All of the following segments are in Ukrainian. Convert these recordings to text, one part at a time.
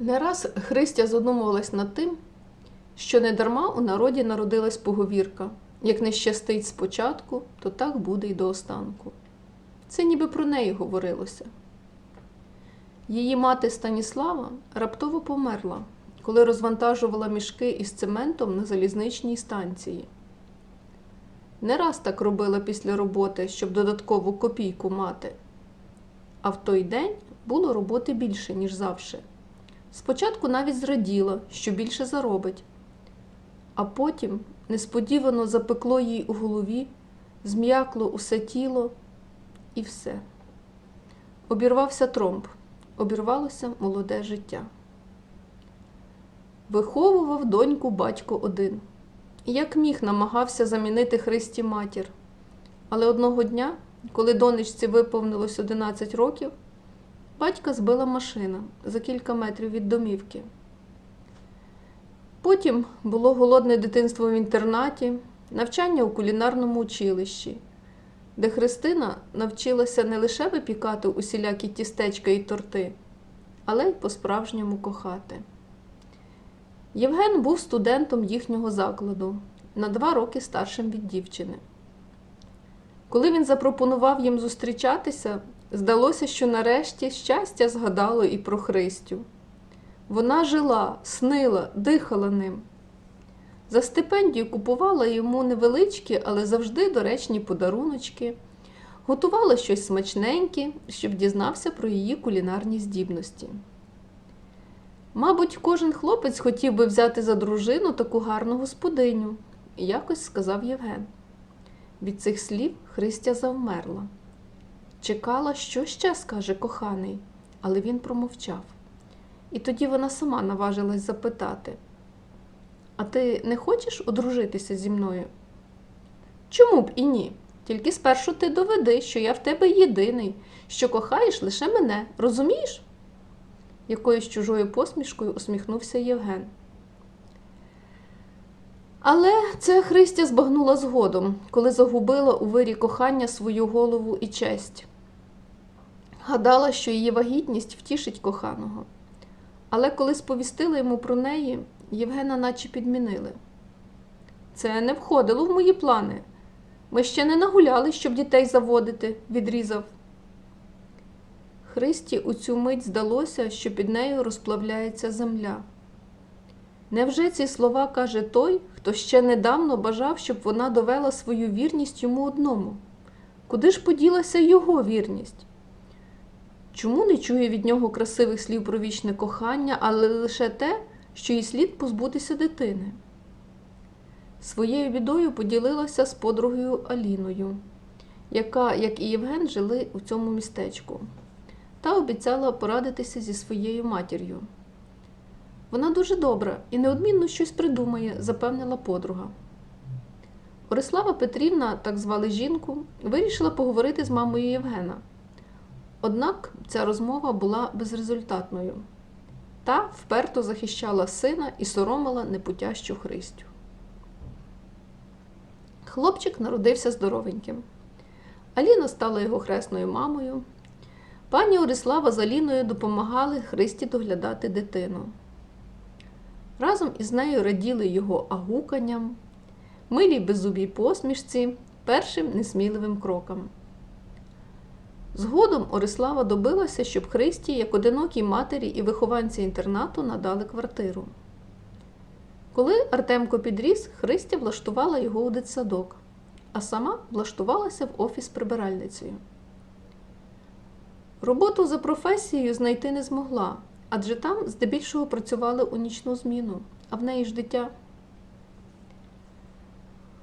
Не раз Христя задумувалась над тим, що недарма у народі народилась поговірка як не щастить спочатку, то так буде й до останку. Це ніби про неї говорилося. Її мати Станіслава раптово померла, коли розвантажувала мішки із цементом на залізничній станції. Не раз так робила після роботи, щоб додаткову копійку мати. А в той день було роботи більше, ніж завше. Спочатку навіть зраділа, що більше заробить, а потім несподівано запекло їй у голові, зм'якло усе тіло і все. Обірвався тромб, обірвалося молоде життя. Виховував доньку батько один. Як міг намагався замінити Христі матір. Але одного дня, коли донечці виповнилось 11 років, батька збила машина за кілька метрів від домівки. Потім було голодне дитинство в інтернаті, навчання у кулінарному училищі, де Христина навчилася не лише випікати усілякі тістечка і торти, але й по-справжньому кохати. Євген був студентом їхнього закладу, на два роки старшим від дівчини. Коли він запропонував їм зустрічатися, здалося, що нарешті щастя згадало і про Христю. Вона жила, снила, дихала ним. За стипендію купувала йому невеличкі, але завжди доречні подаруночки, готувала щось смачненьке, щоб дізнався про її кулінарні здібності. Мабуть, кожен хлопець хотів би взяти за дружину таку гарну господиню, якось сказав Євген. Від цих слів Христя завмерла. Чекала, що ще скаже коханий, але він промовчав. І тоді вона сама наважилась запитати: А ти не хочеш одружитися зі мною? Чому б і ні? Тільки спершу ти доведи, що я в тебе єдиний, що кохаєш лише мене, розумієш? Якоюсь чужою посмішкою усміхнувся Євген. Але це Христя збагнула згодом, коли загубила у вирі кохання свою голову і честь. Гадала, що її вагітність втішить коханого. Але коли сповістили йому про неї, Євгена наче підмінили. Це не входило в мої плани. Ми ще не нагуляли, щоб дітей заводити, відрізав. Христі у цю мить здалося, що під нею розплавляється земля. Невже ці слова каже той, хто ще недавно бажав, щоб вона довела свою вірність йому одному? Куди ж поділася його вірність? Чому не чує від нього красивих слів про вічне кохання, але лише те, що їй слід позбутися дитини? Своєю бідою поділилася з подругою Аліною, яка, як і Євген, жили у цьому містечку, та обіцяла порадитися зі своєю матір'ю. Вона дуже добра і неодмінно щось придумає, запевнила подруга. Орислава Петрівна, так звали жінку, вирішила поговорити з мамою Євгена. Однак ця розмова була безрезультатною. Та вперто захищала сина і соромила непутящу Христю. Хлопчик народився здоровеньким. Аліна стала його хресною мамою. Пані Орислава з Аліною допомагали Христі доглядати дитину. Разом із нею раділи його агуканням, милій беззубій посмішці, першим несміливим крокам. Згодом Орислава добилася, щоб Христі, як одинокій матері і вихованці інтернату, надали квартиру. Коли Артемко підріс, Христя влаштувала його у дитсадок, а сама влаштувалася в офіс прибиральницею. Роботу за професією знайти не змогла, адже там здебільшого працювали у нічну зміну, а в неї ж дитя.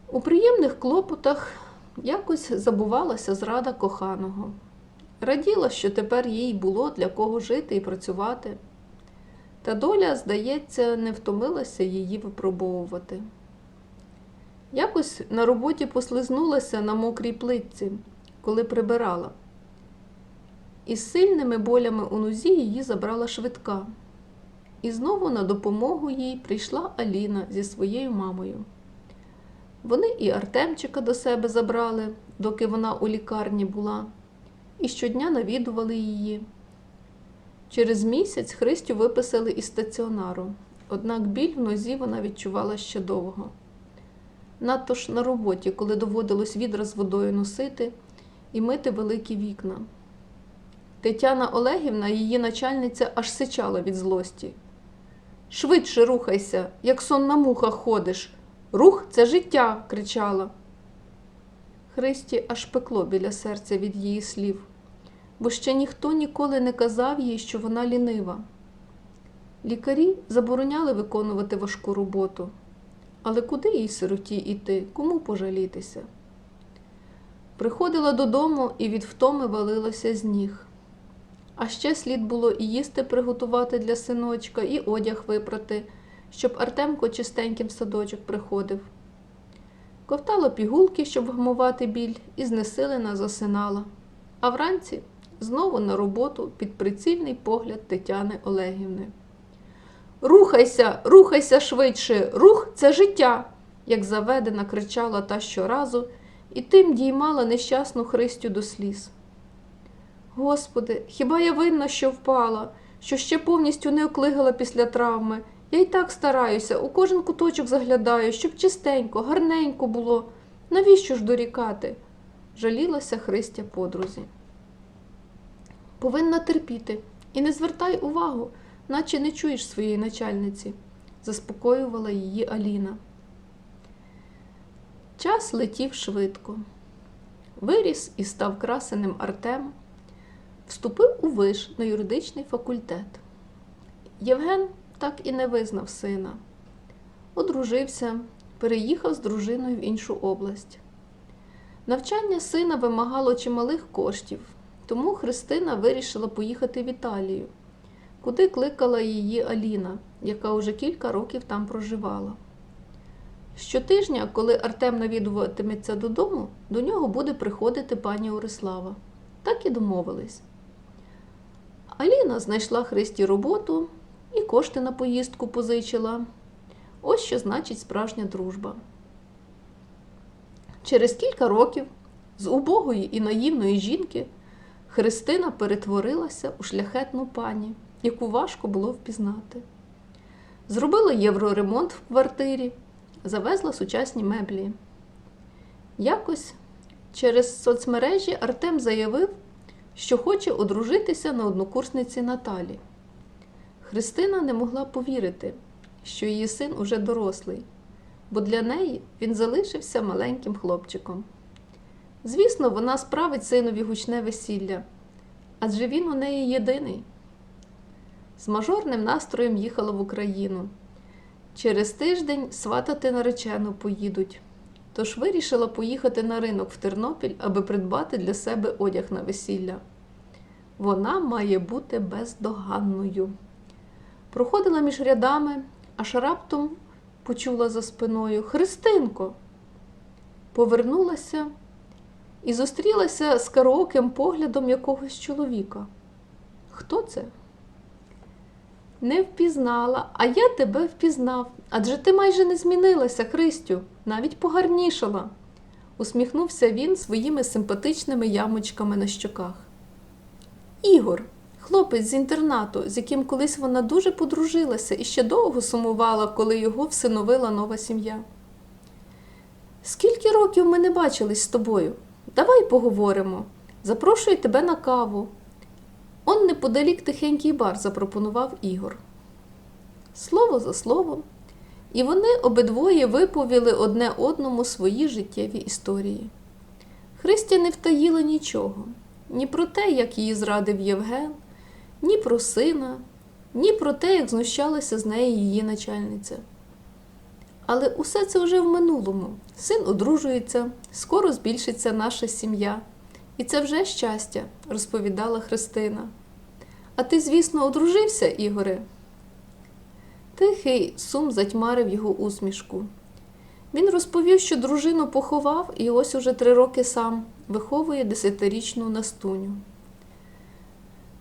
У приємних клопотах якось забувалася зрада коханого. Раділа, що тепер їй було для кого жити і працювати. Та доля, здається, не втомилася її випробовувати. Якось на роботі послизнулася на мокрій плитці, коли прибирала. Із сильними болями у нозі її забрала швидка. І знову на допомогу їй прийшла Аліна зі своєю мамою. Вони і Артемчика до себе забрали, доки вона у лікарні була, і щодня навідували її. Через місяць Христю виписали із стаціонару, однак біль в нозі вона відчувала ще довго. Надто ж на роботі, коли доводилось відра з водою носити і мити великі вікна. Тетяна Олегівна, її начальниця, аж сичала від злості. Швидше рухайся, як сон на мухах ходиш. Рух це життя, кричала. Христі аж пекло біля серця від її слів, бо ще ніхто ніколи не казав їй, що вона лінива. Лікарі забороняли виконувати важку роботу. Але куди їй сироті йти, кому пожалітися? Приходила додому і від втоми валилася з ніг. А ще слід було і їсти приготувати для синочка, і одяг випрати, щоб Артемко чистеньким садочок приходив. Ковтала пігулки, щоб вгамувати біль, і знесилена засинала. А вранці знову на роботу під прицільний погляд Тетяни Олегівни. Рухайся, рухайся швидше, рух це життя, як заведена кричала та щоразу, і тим діймала нещасну Христю до сліз. Господи, хіба я винна, що впала, що ще повністю не оклигала після травми? Я й так стараюся, у кожен куточок заглядаю, щоб чистенько, гарненько було. Навіщо ж дорікати? жалілася Христя подрузі. Повинна терпіти і не звертай увагу, наче не чуєш своєї начальниці, заспокоювала її Аліна. Час летів швидко. Виріс і став красеним Артем, вступив у виш на юридичний факультет. Євген так і не визнав сина. Одружився, переїхав з дружиною в іншу область. Навчання сина вимагало чималих коштів, тому Христина вирішила поїхати в Італію, куди кликала її Аліна, яка уже кілька років там проживала. Щотижня, коли Артем навідуватиметься додому, до нього буде приходити пані Орислава. Так і домовились. Аліна знайшла Христі роботу і кошти на поїздку позичила. Ось що значить справжня дружба. Через кілька років з убогої і наївної жінки Христина перетворилася у шляхетну пані, яку важко було впізнати. Зробила євроремонт в квартирі, завезла сучасні меблі. Якось через соцмережі Артем заявив, що хоче одружитися на однокурсниці Наталі. Христина не могла повірити, що її син уже дорослий, бо для неї він залишився маленьким хлопчиком. Звісно, вона справить синові гучне весілля, адже він у неї єдиний. З мажорним настроєм їхала в Україну. Через тиждень сватати наречену поїдуть. Тож вирішила поїхати на ринок в Тернопіль, аби придбати для себе одяг на весілля. Вона має бути бездоганною. Проходила між рядами, аж раптом почула за спиною Христинко. Повернулася і зустрілася з караоким поглядом якогось чоловіка. Хто це? Не впізнала, а я тебе впізнав. Адже ти майже не змінилася, Христю, навіть погарнішала, усміхнувся він своїми симпатичними ямочками на щоках. Ігор, хлопець з інтернату, з яким колись вона дуже подружилася і ще довго сумувала, коли його всиновила нова сім'я. Скільки років ми не бачились з тобою? Давай поговоримо. Запрошую тебе на каву. Он неподалік тихенький бар запропонував Ігор. Слово за словом, і вони обидвоє виповіли одне одному свої життєві історії. Христя не втаїла нічого, ні про те, як її зрадив Євген, ні про сина, ні про те, як знущалася з неї її начальниця. Але усе це вже в минулому. Син одружується, скоро збільшиться наша сім'я. І це вже щастя, розповідала Христина. А ти, звісно, одружився, Ігоре? Тихий сум затьмарив його усмішку. Він розповів, що дружину поховав і ось уже три роки сам виховує десятирічну настуню.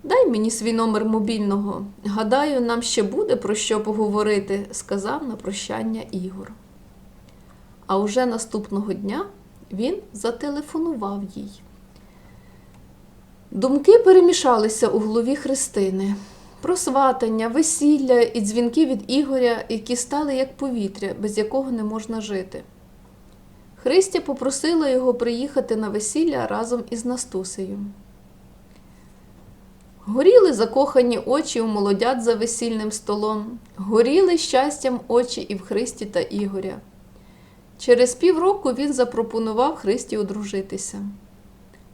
Дай мені свій номер мобільного. Гадаю, нам ще буде про що поговорити, сказав на прощання Ігор. А уже наступного дня він зателефонував їй. Думки перемішалися у голові Христини. Про сватання, весілля і дзвінки від Ігоря, які стали як повітря, без якого не можна жити. Христя попросила його приїхати на весілля разом із Настусею. Горіли закохані очі у молодят за весільним столом, горіли щастям очі і в Христі та Ігоря. Через півроку він запропонував Христі одружитися.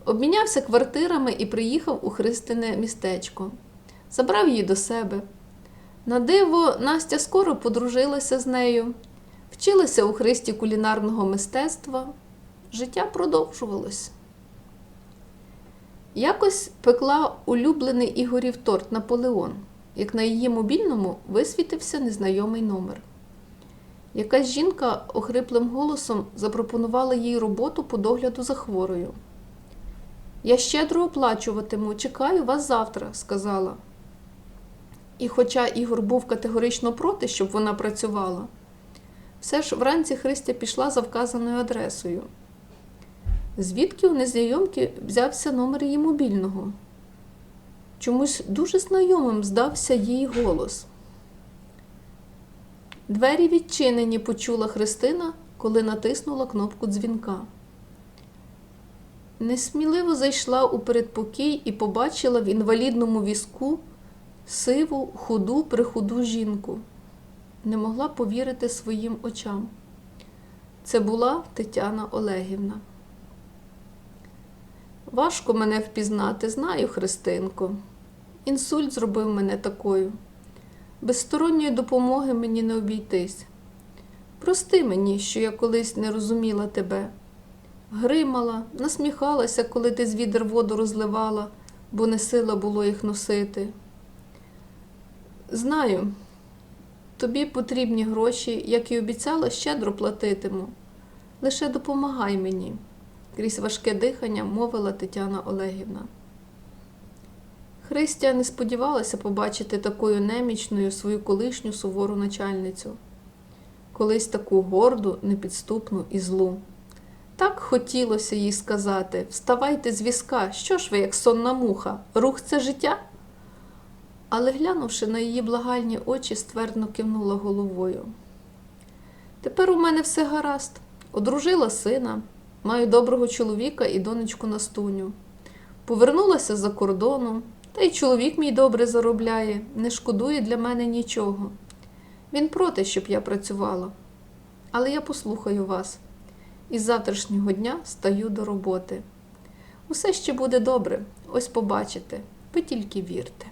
Обмінявся квартирами і приїхав у Христине містечко. Забрав її до себе. На диво, Настя скоро подружилася з нею, вчилася у Христі кулінарного мистецтва. Життя продовжувалось. Якось пекла улюблений Ігорів торт Наполеон, як на її мобільному висвітився незнайомий номер. Якась жінка охриплим голосом запропонувала їй роботу по догляду за хворою. Я щедро оплачуватиму, чекаю вас завтра, сказала. І хоча Ігор був категорично проти, щоб вона працювала, все ж вранці Христя пішла за вказаною адресою. Звідки у незнайомки взявся номер її мобільного? Чомусь дуже знайомим здався їй голос. Двері відчинені, почула Христина, коли натиснула кнопку дзвінка. Несміливо зайшла у передпокій і побачила в інвалідному візку сиву, худу, прихуду жінку. Не могла повірити своїм очам. Це була Тетяна Олегівна. Важко мене впізнати, знаю, Христинко. Інсульт зробив мене такою. Без сторонньої допомоги мені не обійтись. Прости мені, що я колись не розуміла тебе. Гримала, насміхалася, коли ти з відер воду розливала, бо не сила було їх носити. Знаю, тобі потрібні гроші, як і обіцяла, щедро платитиму. Лише допомагай мені, крізь важке дихання мовила Тетяна Олегівна. Христя не сподівалася побачити такою немічною свою колишню сувору начальницю, колись таку горду, непідступну і злу. Так хотілося їй сказати Вставайте з візка, що ж ви, як сонна муха, рух це життя? Але, глянувши на її благальні очі, ствердно кивнула головою. Тепер у мене все гаразд. Одружила сина, маю доброго чоловіка і донечку Настуню. Повернулася за кордону, та й чоловік мій добре заробляє, не шкодує для мене нічого. Він проти, щоб я працювала. Але я послухаю вас. І з завтрашнього дня стаю до роботи. Усе ще буде добре, ось побачите, ви тільки вірте.